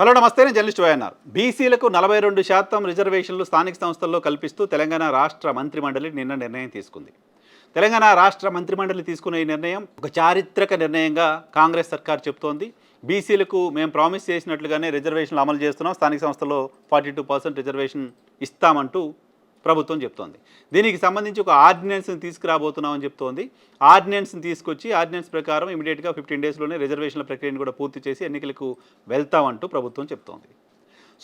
Hello నమస్తే నేను journalist YNR. బీసీలకు నలభై రెండు శాతం రిజర్వేషన్లు స్థానిక సంస్థల్లో కల్పిస్తూ తెలంగాణ రాష్ట్ర మంత్రిమండలి నిన్న నిర్ణయం తీసుకుంది. తెలంగాణ రాష్ట్ర మంత్రిమండలి తీసుకున్న ఈ నిర్ణయం ఒక చారిత్రక నిర్ణయంగా కాంగ్రెస్ సర్కార్ చెబుతోంది. బీసీలకు మేము ప్రామిస్ చేసినట్లుగానే రిజర్వేషన్లు అమలు చేస్తున్నాం. స్థానిక సంస్థల్లో ఫార్టీ టూ పర్సెంట్ రిజర్వేషన్ ఇస్తామంటూ ప్రభుత్వం చెప్తోంది. దీనికి సంబంధించి ఒక ఆర్డినెన్స్ని తీసుకురాబోతున్నామని చెప్తోంది. ఆర్డినెన్స్ని తీసుకొచ్చి ఆర్డినెన్స్ ప్రకారం ఇమీడియట్గా ఫిఫ్టీన్ డేస్లోనే రిజర్వేషన్ల ప్రక్రియను కూడా పూర్తి చేసి ఎన్నికలకు వెళ్తామంటూ ప్రభుత్వం చెప్తోంది.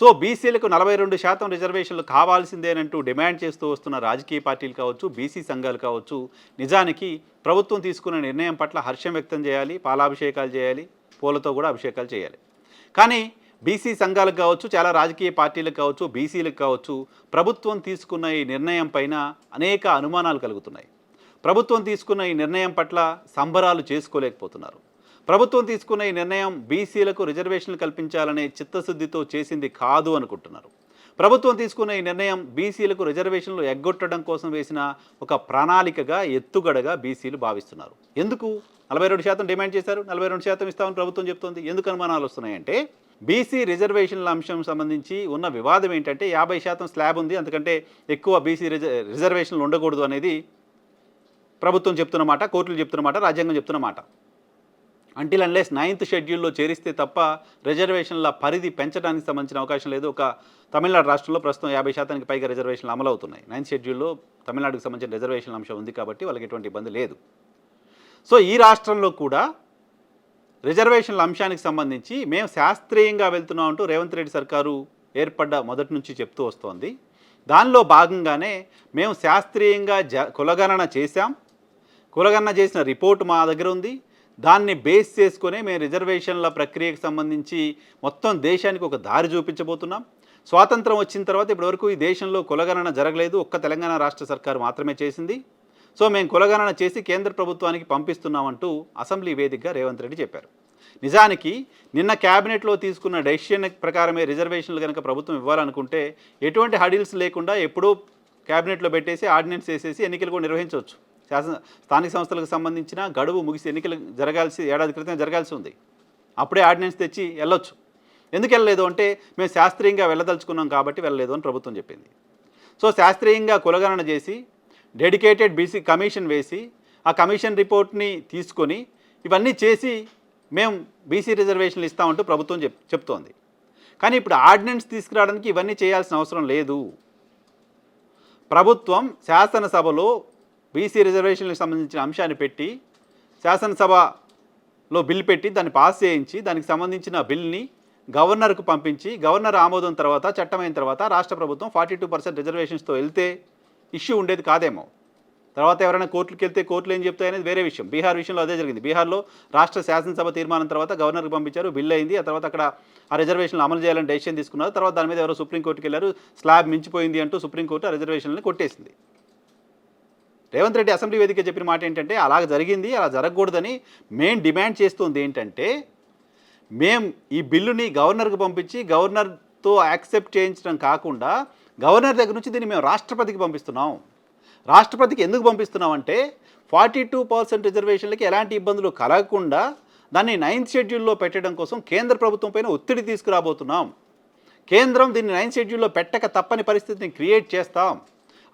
సో బీసీలకు నలభై రెండు శాతం రిజర్వేషన్లు కావాల్సిందేనంటూ డిమాండ్ చేస్తూ వస్తున్న రాజకీయ పార్టీలు కావచ్చు బీసీ సంఘాలు కావచ్చు నిజానికి ప్రభుత్వం తీసుకున్న నిర్ణయం పట్ల హర్షం వ్యక్తం చేయాలి పాలాభిషేకాలు చేయాలి పూలతో కూడా అభిషేకాలు చేయాలి. కానీ బీసీ సంఘాలకు కావచ్చు చాలా రాజకీయ పార్టీలకు కావచ్చు బీసీలకు కావచ్చు ప్రభుత్వం తీసుకున్న ఈ నిర్ణయం పైన అనేక అనుమానాలు కలుగుతున్నాయి. ప్రభుత్వం తీసుకున్న ఈ నిర్ణయం పట్ల సంబరాలు చేసుకోలేకపోతున్నారు. ప్రభుత్వం తీసుకున్న ఈ నిర్ణయం బీసీలకు రిజర్వేషన్లు కల్పించాలనే చిత్తశుద్ధితో చేసింది కాదు అనుకుంటున్నారు. ప్రభుత్వం తీసుకున్న ఈ నిర్ణయం బీసీలకు రిజర్వేషన్లు ఎగ్గొట్టడం కోసం వేసిన ఒక ప్రణాళికగా ఎత్తుగడగా బీసీలు భావిస్తున్నారు. ఎందుకు? నలభై రెండు శాతం డిమాండ్ చేశారు నలభై రెండు శాతం ఇస్తామని ప్రభుత్వం చెప్తోంది. ఎందుకు అనుమానాలు వస్తున్నాయంటే బీసీ రిజర్వేషన్ల అంశం సంబంధించి ఉన్న వివాదం ఏంటంటే యాభై శాతం స్లాబ్ ఉంది అందుకంటే ఎక్కువ బీసీ రిజ రిజర్వేషన్లు ఉండకూడదు అనేది ప్రభుత్వం చెప్తున్నమాట కోర్టులు చెప్తున్నమాట రాజ్యాంగం చెప్తున్నమాట అంటిల్ అన్లెస్ నైన్త్ షెడ్యూల్లో చేరిస్తే తప్ప రిజర్వేషన్ల పరిధి పెంచడానికి సంబంధించిన అవకాశం లేదు. ఒక తమిళనాడు రాష్ట్రంలో ప్రస్తుతం యాభై శాతానికి పైగా రిజర్వేషన్లు అమలు అవుతున్నాయి నైన్త్ షెడ్యూల్లో తమిళనాడుకు సంబంధించిన రిజర్వేషన్ల అంశం ఉంది కాబట్టి వాళ్ళకి ఎటువంటి ఇబ్బంది లేదు. సో ఈ రాష్ట్రంలో కూడా రిజర్వేషన్ల అంశానికి సంబంధించి మేము శాస్త్రీయంగా వెళ్తున్నాం అంటూ రేవంత్ రెడ్డి సర్కారు ఏర్పడ్డ మొదటి నుంచి చెప్తూ వస్తోంది. దానిలో భాగంగానే మేము శాస్త్రీయంగా జ కులగణన చేశాం. కులగణన చేసిన రిపోర్ట్ మా దగ్గర ఉంది. దాన్ని బేస్ చేసుకునే మేము రిజర్వేషన్ల ప్రక్రియకు సంబంధించి మొత్తం దేశానికి ఒక దారి చూపించబోతున్నాం. స్వాతంత్రం వచ్చిన తర్వాత ఇప్పటివరకు ఈ దేశంలో కులగణన జరగలేదు. ఒక్క తెలంగాణ రాష్ట్ర సర్కారు మాత్రమే చేసింది. సో మేము కులగణన చేసి కేంద్ర ప్రభుత్వానికి పంపిస్తున్నామంటూ అసెంబ్లీ వేదికగా రేవంత్ రెడ్డి చెప్పారు. నిజానికి నిన్న క్యాబినెట్లో తీసుకున్న డెసిషన్ ప్రకారమే రిజర్వేషన్లు కనుక ప్రభుత్వం ఇవ్వాలనుకుంటే ఎటువంటి హడిల్స్ లేకుండా ఎప్పుడూ క్యాబినెట్లో పెట్టేసి ఆర్డినెన్స్ చేసేసి ఎన్నికలు కూడా నిర్వహించవచ్చు. శాసన స్థానిక సంస్థలకు సంబంధించిన గడువు ముగిసి ఎన్నికలు జరగాల్సి ఏడాది క్రితం జరగాల్సి ఉంది. అప్పుడే ఆర్డినెన్స్ తెచ్చి వెళ్ళొచ్చు. ఎందుకు వెళ్ళలేదు అంటే మేము శాస్త్రీయంగా వెళ్ళదలుచుకున్నాం కాబట్టి వెళ్ళలేదు అని ప్రభుత్వం చెప్పింది. సో శాస్త్రీయంగా కులగణన చేసి డెడికేటెడ్ బీసీ కమిషన్ వేసి ఆ కమిషన్ రిపోర్ట్ని తీసుకొని ఇవన్నీ చేసి మేము బీసీ రిజర్వేషన్లు ఇస్తామంటూ ప్రభుత్వం చెప్ చెప్తోంది. కానీ ఇప్పుడు ఆర్డినెన్స్ తీసుకురావడానికి ఇవన్నీ చేయాల్సిన అవసరం లేదు. ప్రభుత్వం శాసనసభలో బీసీ రిజర్వేషన్లకు సంబంధించిన అంశాన్ని పెట్టి శాసనసభలో బిల్ పెట్టి దాన్ని పాస్ చేయించి దానికి సంబంధించిన బిల్ని గవర్నర్కు పంపించి గవర్నర్ ఆమోదం తర్వాత చట్టమైన తర్వాత రాష్ట్ర ప్రభుత్వం ఫార్టీ టూ పర్సెంట్ రిజర్వేషన్స్తో వెళ్తే ఇష్యూ ఉండేది కాదేమో. తర్వాత ఎవరైనా కోర్టుకి వెళ్తే కోర్టులు ఏం చెప్తాయనేది వేరే విషయం. బీహార్ విషయంలో అదే జరిగింది. బీహార్లో రాష్ట్ర శాసనసభ తీర్మానం తర్వాత గవర్నర్కి పంపించారు బిల్ అయింది. ఆ తర్వాత అక్కడ ఆ రిజర్వేషన్లు అమలు చేయాలని డెసిషన్ తీసుకున్నారు. తర్వాత దాని మీద ఎవరో సుప్రీంకోర్టుకి వెళ్ళారు. స్లాబ్ మించిపోయింది అంటూ సుప్రీంకోర్టు ఆ రిజర్వేషన్లని కొట్టేసింది. రేవంత్ రెడ్డి అసెంబ్లీ వేదిక చెప్పిన మాట ఏంటంటే అలా జరిగింది అలా జరగకూడదని మేం డిమాండ్ చేస్తుంది ఏంటంటే మేం ఈ బిల్లుని గవర్నర్కి పంపించి గవర్నర్తో యాక్సెప్ట్ చేయించడం కాకుండా గవర్నర్ దగ్గర నుంచి దీన్ని మేము రాష్ట్రపతికి పంపిస్తున్నాం. రాష్ట్రపతికి ఎందుకు పంపిస్తున్నాం అంటే ఫార్టీ టూ పర్సెంట్ రిజర్వేషన్లకి ఎలాంటి ఇబ్బందులు కలగకుండా దాన్ని నైన్త్ షెడ్యూల్లో పెట్టడం కోసం కేంద్ర ప్రభుత్వం పైన ఒత్తిడి తీసుకురాబోతున్నాం. కేంద్రం దీన్ని నైన్త్ షెడ్యూల్లో పెట్టక తప్పని పరిస్థితిని క్రియేట్ చేస్తాం.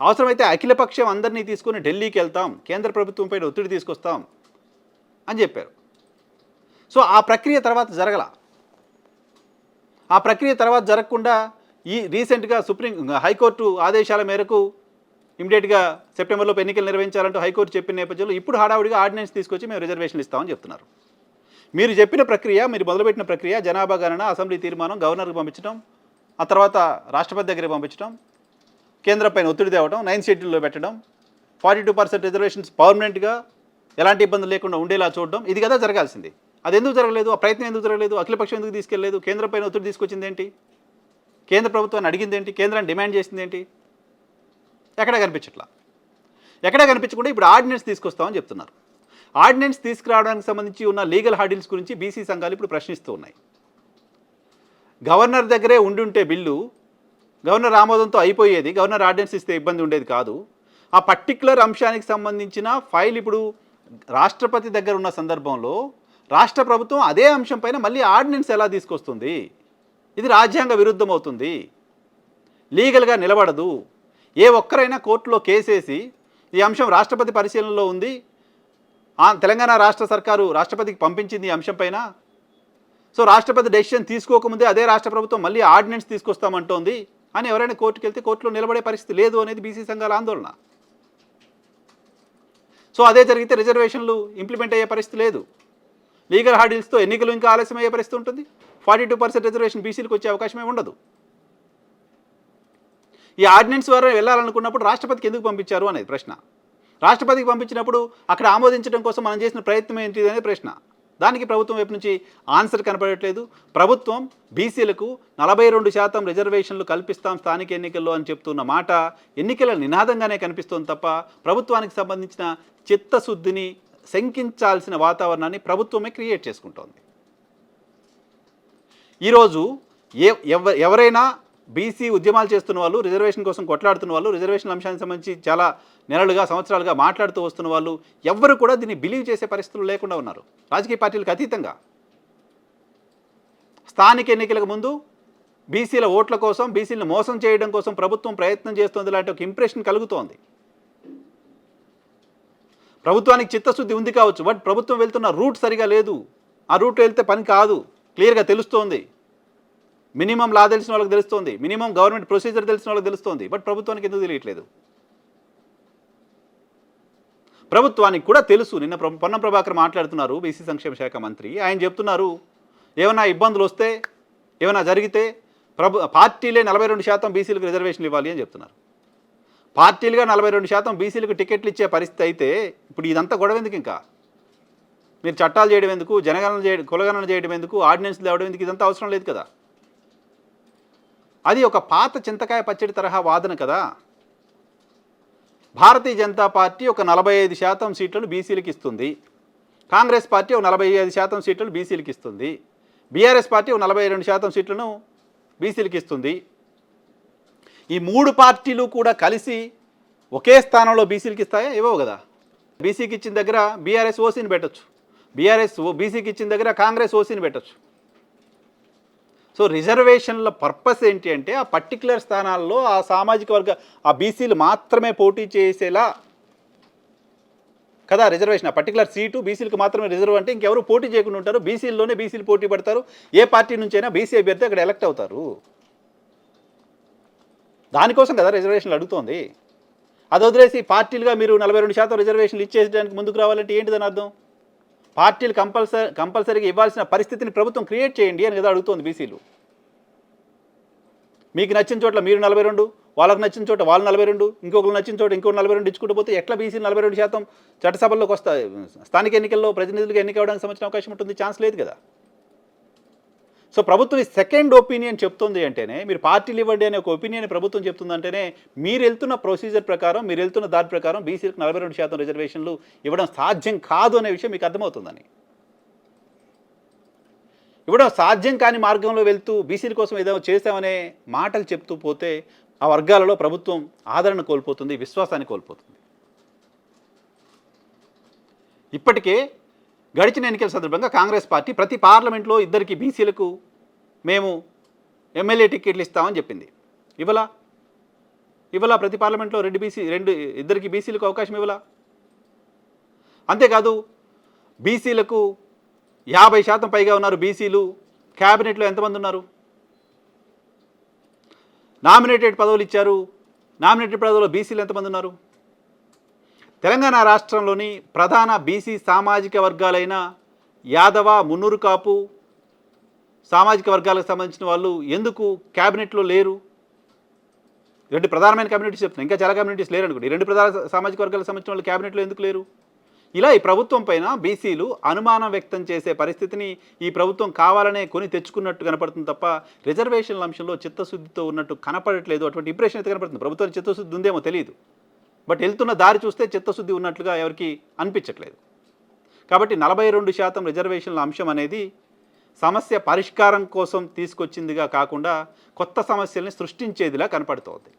అవసరమైతే అఖిలపక్షం అందరినీ తీసుకుని ఢిల్లీకి వెళ్తాం. కేంద్ర ప్రభుత్వం పైన ఒత్తిడి తీసుకొస్తాం అని చెప్పారు. సో ఆ ప్రక్రియ తర్వాత జరగల. ఆ ప్రక్రియ తర్వాత జరగకుండా ఈ రీసెంట్గా సుప్రీం హైకోర్టు ఆదేశాల మేరకు ఇమీడియట్గా సెప్టెంబర్లో ఎన్నికలు నిర్వహించాలంటూ హైకోర్టు చెప్పిన నేపథ్యంలో ఇప్పుడు హడావుడిగా ఆర్డినెన్స్ తీసుకొచ్చి మేము రిజర్వేషన్లు ఇస్తామని చెప్తున్నారు. మీరు చెప్పిన ప్రక్రియ మీరు మొదలుపెట్టిన ప్రక్రియ జనాభా గణన అసెంబ్లీ తీర్మానం గవర్నర్కి పంపించడం ఆ తర్వాత రాష్ట్రపతి దగ్గరికి పంపించడం కేంద్రంపైన ఒత్తిడి తేవడం నైన్ షెడ్యూల్లో పెట్టడం ఫార్టీ టూ పర్సెంట్ రిజర్వేషన్స్ పర్మనెంట్గా ఎలాంటి ఇబ్బందులు లేకుండా ఉండేలా చూడడం ఇది కదా జరగాల్సింది. అది ఎందుకు జరగలేదు? ఆ ప్రయత్నం ఎందుకు జరగలేదు? అఖిలపక్షం ఎందుకు తీసుకెళ్ళలేదు? కేంద్రంపైన ఒత్తిడి తీసుకొచ్చింది ఏంటి? కేంద్ర ప్రభుత్వాన్ని అడిగింది ఏంటి కేంద్రాన్ని డిమాండ్ చేసింది ఏంటి ఎక్కడా కనిపించట్లా. ఎక్కడా కనిపించకుండా ఇప్పుడు ఆర్డినెన్స్ తీసుకొస్తామని చెప్తున్నారు. ఆర్డినెన్స్ తీసుకురావడానికి సంబంధించి ఉన్న లీగల్ హార్డిల్స్ గురించి బీసీ సంఘాలు ఇప్పుడు ప్రశ్నిస్తూ ఉన్నాయి. గవర్నర్ దగ్గరే ఉండి ఉంటే బిల్లు గవర్నర్ ఆమోదంతో అయిపోయేది గవర్నర్ ఆర్డినెన్స్ ఇస్తే ఇబ్బంది ఉండేది కాదు. ఆ పర్టిక్యులర్ అంశానికి సంబంధించిన ఫైల్ ఇప్పుడు రాష్ట్రపతి దగ్గర ఉన్న సందర్భంలో రాష్ట్ర ప్రభుత్వం అదే అంశం పైన మళ్ళీ ఆర్డినెన్స్ ఎలా తీసుకొస్తుంది? ఇది రాజ్యాంగ విరుద్ధమవుతుంది. లీగల్గా నిలబడదు. ఏ ఒక్కరైనా కోర్టులో కేసేసి ఈ అంశం రాష్ట్రపతి పరిశీలనలో ఉంది. ఆ తెలంగాణ రాష్ట్ర సర్కారు రాష్ట్రపతికి పంపించింది ఈ అంశంపైన సో రాష్ట్రపతి డెసిషన్ తీసుకోకముందే అదే రాష్ట్ర ప్రభుత్వం మళ్ళీ ఆర్డినెన్స్ తీసుకొస్తామంటోంది అని ఎవరైనా కోర్టుకు వెళ్తే కోర్టులో నిలబడే పరిస్థితి లేదు అనేది బీసీ సంఘాల ఆందోళన. సో అదే జరిగితే రిజర్వేషన్లు ఇంప్లిమెంట్ అయ్యే పరిస్థితి లేదు. లీగల్ హార్డిల్స్తో ఎన్నికలు ఇంకా ఆలస్యం అయ్యే పరిస్థితి ఉంటుంది. ఫార్టీ టూ పర్సెంట్ రిజర్వేషన్ బీసీలకు వచ్చే అవకాశమే ఉండదు. ఈ ఆర్డినెన్స్ ద్వారా వెళ్ళాలనుకున్నప్పుడు రాష్ట్రపతికి ఎందుకు పంపించారు అనేది ప్రశ్న. రాష్ట్రపతికి పంపించినప్పుడు అక్కడ ఆమోదించడం కోసం మనం చేసిన ప్రయత్నం ఏంటిది అనేది ప్రశ్న. దానికి ప్రభుత్వం వైపు నుంచి ఆన్సర్ కనపడట్లేదు. ప్రభుత్వం బీసీలకు నలభై రెండు శాతం రిజర్వేషన్లు కల్పిస్తాం స్థానిక ఎన్నికల్లో అని చెప్తున్న మాట ఎన్నికల నినాదంగానే కనిపిస్తోంది తప్ప ప్రభుత్వానికి సంబంధించిన చిత్తశుద్ధిని శంకించాల్సిన వాతావరణాన్ని ప్రభుత్వమే క్రియేట్ చేసుకుంటోంది. ఈరోజు ఏ ఎవ ఎవరైనా బీసీ ఉద్యమాలు చేస్తున్న వాళ్ళు రిజర్వేషన్ కోసం కొట్లాడుతున్న వాళ్ళు రిజర్వేషన్ అంశానికి సంబంధించి చాలా నెలలుగా సంవత్సరాలుగా మాట్లాడుతూ వస్తున్న వాళ్ళు ఎవ్వరు కూడా దీన్ని బిలీవ్ చేసే పరిస్థితులు లేకుండా ఉన్నారు. రాజకీయ పార్టీలకు అతీతంగా. స్థానిక ఎన్నికలకు ముందు బీసీల ఓట్ల కోసం బీసీలను మోసం చేయడం కోసం ప్రభుత్వం ప్రయత్నం చేస్తుంది లాంటి ఒక ఇంప్రెషన్ కలుగుతోంది. ప్రభుత్వానికి చిత్తశుద్ధి ఉంది కావచ్చు బట్ ప్రభుత్వం వెళ్తున్న రూట్ సరిగా లేదు. ఆ రూట్ వెళ్తే పని కాదు. క్లియర్గా తెలుస్తోంది. మినిమం లా తెలిసిన వాళ్ళకి తెలుస్తోంది. మినిమం గవర్నమెంట్ ప్రొసీజర్ తెలిసిన వాళ్ళకి తెలుస్తోంది. బట్ ప్రభుత్వానికి ఎందుకు తెలియట్లేదు? ప్రభుత్వానికి కూడా తెలుసు. నిన్న ప్ర- పొన్నం ప్రభాకర్ మాట్లాడుతున్నారు బీసీ సంక్షేమ శాఖ మంత్రి. ఆయన చెప్తున్నారు ఏమైనా ఇబ్బందులు వస్తే ఏమైనా జరిగితే ప్రభు పార్టీలే నలభై రెండు శాతం బీసీలకు రిజర్వేషన్లు ఇవ్వాలి అని చెప్తున్నారు. పార్టీలుగా నలభై రెండు శాతం బీసీలకు టికెట్లు ఇచ్చే పరిస్థితి అయితే ఇప్పుడు ఇదంతా గొడవ ఎందుకు ఇంకా మీరు చట్టాలు చేయడం ఎందుకు? జనగణన చేయడం కులగణన చేయడం ఎందుకు? ఆర్డినెన్స్లు తేవడం ఎందుకు? ఇదంతా అవసరం లేదు కదా. అది ఒక పాత చింతకాయ పచ్చడి తరహా వాదన కదా. భారతీయ జనతా పార్టీ ఒక నలభై ఐదు శాతం సీట్లను బీసీలకు ఇస్తుంది. కాంగ్రెస్ పార్టీ ఒక నలభై ఐదు శాతం సీట్లను బీసీలకు ఇస్తుంది. బీఆర్ఎస్ పార్టీ ఒక నలభై రెండు శాతం సీట్లను బీసీలకు ఇస్తుంది. ఈ మూడు పార్టీలు కూడా కలిసి ఒకే స్థానంలో బీసీలకు ఇస్తాయా? ఇవ్వవు కదా. బీసీకి ఇచ్చిన దగ్గర బీఆర్ఎస్ ఓసీని పెట్టొచ్చు. బీఆర్ఎస్ బీసీకి ఇచ్చిన దగ్గర కాంగ్రెస్ ఓసీని పెట్టొచ్చు. సో రిజర్వేషన్ల పర్పస్ ఏంటి అంటే ఆ పర్టికులర్ స్థానాల్లో ఆ సామాజిక వర్గ ఆ బీసీలు మాత్రమే పోటీ చేసేలా కదా రిజర్వేషన్. ఆ పర్టికులర్ సీటు బీసీలకు మాత్రమే రిజర్వ్ అంటే ఇంకెవరు పోటీ చేయకుండా ఉంటారు. బీసీల్లోనే బీసీలు పోటీ పడతారు. ఏ పార్టీ నుంచైనా బీసీ అభ్యర్థి అక్కడ ఎలక్ట్ అవుతారు. దానికోసం కదా రిజర్వేషన్లు అడుగుతోంది. అది వదిలేసి పార్టీలుగా మీరు నలభై రెండు శాతం రిజర్వేషన్లు ఇచ్చేయడానికి ముందుకు రావాలంటే ఏంటిదని అర్థం? పార్టీలు కంపల్సరీ కంపల్సరీగా ఇవ్వాల్సిన పరిస్థితిని ప్రభుత్వం క్రియేట్ చేయండి అని కదా అడుగుతోంది బీసీలు. మీకు నచ్చిన చోట్ల మీరు నలభై రెండు వాళ్ళకి నచ్చిన చోట వాళ్ళు నలభై రెండు ఇంకొకరు నచ్చిన చోట ఇంకొక నలభై రెండు ఇచ్చుకుంటూ పోతే ఎట్లా బీసీలు నలభై రెండు శాతం చట్టసభల్లోకి వస్తాయి స్థానిక ఎన్నికల్లో ప్రతినిధులకు ఎన్నికవడానికి సంబంధించిన అవకాశం ఉంటుంది? ఛాన్స్ లేదు కదా. సో ప్రభుత్వం ఈ సెకండ్ ఒపీనియన్ చెప్తుంది అంటేనే మీరు పార్టీలు ఇవ్వండి అనే ఒక ఒపీనియన్ ప్రభుత్వం చెప్తుందంటేనే మీరు వెళ్తున్న ప్రొసీజర్ ప్రకారం మీరు వెళ్తున్న దాని ప్రకారం బీసీలకు నలభై రెండు శాతం రిజర్వేషన్లు ఇవ్వడం సాధ్యం కాదు అనే విషయం మీకు అర్థమవుతుందని. ఇవ్వడం సాధ్యం కాని మార్గంలో వెళ్తూ బీసీల కోసం ఏదో చేస్తామనే మాటలు చెప్తూ పోతే ఆ వర్గాలలో ప్రభుత్వం ఆదరణ కోల్పోతుంది విశ్వాసాన్ని కోల్పోతుంది. ఇప్పటికే గడిచిన ఎన్నికల సందర్భంగా కాంగ్రెస్ పార్టీ ప్రతి పార్లమెంట్లో ఇద్దరికి బీసీలకు మేము ఎమ్మెల్యే టికెట్లు ఇస్తామని చెప్పింది. ఇవ్వలా? ఇవ్వలా? ప్రతి పార్లమెంట్లో రెండు బీసీ రెండు ఇద్దరికి బీసీలకు అవకాశం ఇవ్వలా? అంతేకాదు బీసీలకు యాభై శాతం పైగా ఉన్నారు బీసీలు. క్యాబినెట్లో ఎంతమంది ఉన్నారు? నామినేటెడ్ పదవులు ఇచ్చారు. నామినేటెడ్ పదవుల్లో బీసీలు ఎంతమంది ఉన్నారు? తెలంగాణ రాష్ట్రంలోని ప్రధాన బీసీ సామాజిక వర్గాలైన యాదవ మున్నూరు కాపు సామాజిక వర్గాలకు సంబంధించిన వాళ్ళు ఎందుకు క్యాబినెట్లో లేరు? రెండు ప్రధానమైన కమ్యూనిటీస్ చెప్తున్నాయి ఇంకా చాలా కమ్యూనిటీస్ లేరు అనుకోండి రెండు ప్రధాన సామాజిక వర్గాలకు సంబంధించిన వాళ్ళు క్యాబినెట్లో ఎందుకు లేరు? ఇలా ఈ ప్రభుత్వం పైన బీసీలు అనుమానం వ్యక్తం చేసే పరిస్థితిని ఈ ప్రభుత్వం కావాలనే కొని తెచ్చుకున్నట్టు కనపడుతుంది తప్ప రిజర్వేషన్ల అంశంలో చిత్తశుద్ధితో ఉన్నట్టు కనపడట్లేదు. అటువంటి ఇంప్రెషన్ అయితే కనపడుతుంది. ప్రభుత్వానికి చిత్తశుద్ధి ఉందేమో తెలియదు బట్ వెళ్తున్న దారి చూస్తే చిత్తశుద్ధి ఉన్నట్లుగా ఎవరికి అనిపించట్లేదు. కాబట్టి నలభై రెండు శాతం రిజర్వేషన్ల అంశం అనేది సమస్య పరిష్కారం కోసం తీసుకొచ్చిందిగా కాకుండా కొత్త సమస్యల్ని సృష్టించేదిలా కనపడుతోంది.